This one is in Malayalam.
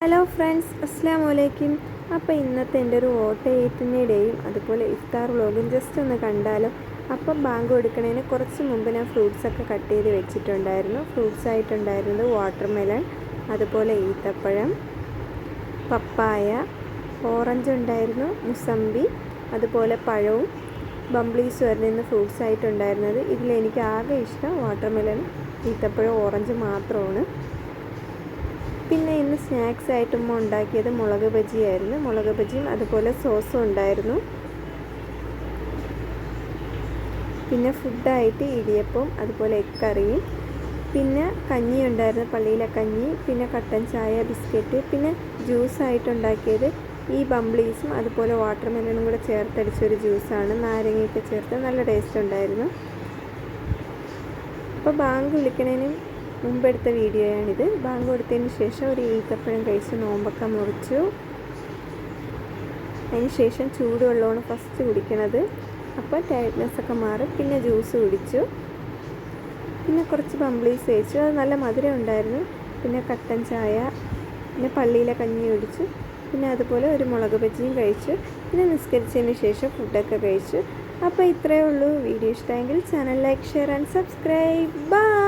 ഹലോ ഫ്രണ്ട്സ് അസ്സാം വലൈക്കും അപ്പോൾ ഇന്നത്തെ എന്റെ ഒരു ഓട്ടയത്തിനിടെയും അതുപോലെ ഇഫ്താർ വ്ളോഗും ജസ്റ്റ് ഒന്ന് കണ്ടാലോ. അപ്പോൾ ബാങ്ക് കൊടുക്കുന്നതിന് കുറച്ച് മുമ്പ് ഞാൻ ഫ്രൂട്ട്സൊക്കെ കട്ട് ചെയ്ത് വെച്ചിട്ടുണ്ടായിരുന്നു. ഫ്രൂട്ട്സ് ആയിട്ടുണ്ടായിരുന്നത് വാട്ടർ മെലൺ അതുപോലെ ഈത്തപ്പഴം പപ്പായ ഓറഞ്ച് ഉണ്ടായിരുന്നു മുസമ്പി അതുപോലെ പഴവും ബംബ്ലീസ് ആയിരുന്നു ഇന്ന് ഫ്രൂട്ട്സ് ആയിട്ടുണ്ടായിരുന്നത്. ഇതിലെനിക്ക് ആകെ ഇഷ്ടം വാട്ടർ മെലൺ ഈത്തപ്പഴം ഓറഞ്ച് മാത്രമാണ്. പിന്നെ ഇന്ന് സ്നാക്സ് ആയിട്ട് ഉണ്ടാക്കിയത് മുളക് ബജിയായിരുന്നു. മുളക് ബജിയും അതുപോലെ സോസും ഉണ്ടായിരുന്നു. പിന്നെ ഫുഡായിട്ട് ഇടിയപ്പം അതുപോലെ എഗ് കറിയും. പിന്നെ കഞ്ഞി ഉണ്ടായിരുന്നു പള്ളിയിലെ കഞ്ഞി. പിന്നെ കട്ടൻ ചായ ബിസ്ക്കറ്റ് പിന്നെ ജ്യൂസായിട്ടുണ്ടാക്കിയത് ഈ ബംബ്ലീസും അതുപോലെ വാട്ടർ മെലണും കൂടെ ചേർത്തടിച്ചൊരു ജ്യൂസാണ് നാരങ്ങയൊക്കെ ചേർത്ത് നല്ല ടേസ്റ്റ് ഉണ്ടായിരുന്നു. അപ്പോൾ ബാങ്ക് വിളിക്കണതിന് മുമ്പെടുത്ത വീഡിയോയാണിത്. ബാങ്ക് കൊടുത്തതിന് ശേഷം ഒരു ഈത്തപ്പഴം കഴിച്ച് നോമ്പൊക്കെ മുറിച്ചു. അതിന് ശേഷം ചൂടുവെള്ളമാണ് ഫസ്റ്റ് കുടിക്കണത്. അപ്പോൾ ടയർഡ്നെസ് ഒക്കെ മാറി പിന്നെ ജ്യൂസ് കുടിച്ചു. പിന്നെ കുറച്ച് പമ്പ്ലീസ് കഴിച്ചു അത് നല്ല മധുരം ഉണ്ടായിരുന്നു. പിന്നെ കട്ടൻ ചായ പിന്നെ പള്ളിയിലെ കഞ്ഞി കുടിച്ചു. പിന്നെ അതുപോലെ ഒരു മുളക് ബജിയും കഴിച്ചു. പിന്നെ നിസ്കരിച്ചതിന് ശേഷം ഫുഡൊക്കെ കഴിച്ചു. അപ്പോൾ ഇത്രയേ ഉള്ളൂ. വീഡിയോ ഇഷ്ടമെങ്കിൽ channel like share and subscribe. Bye!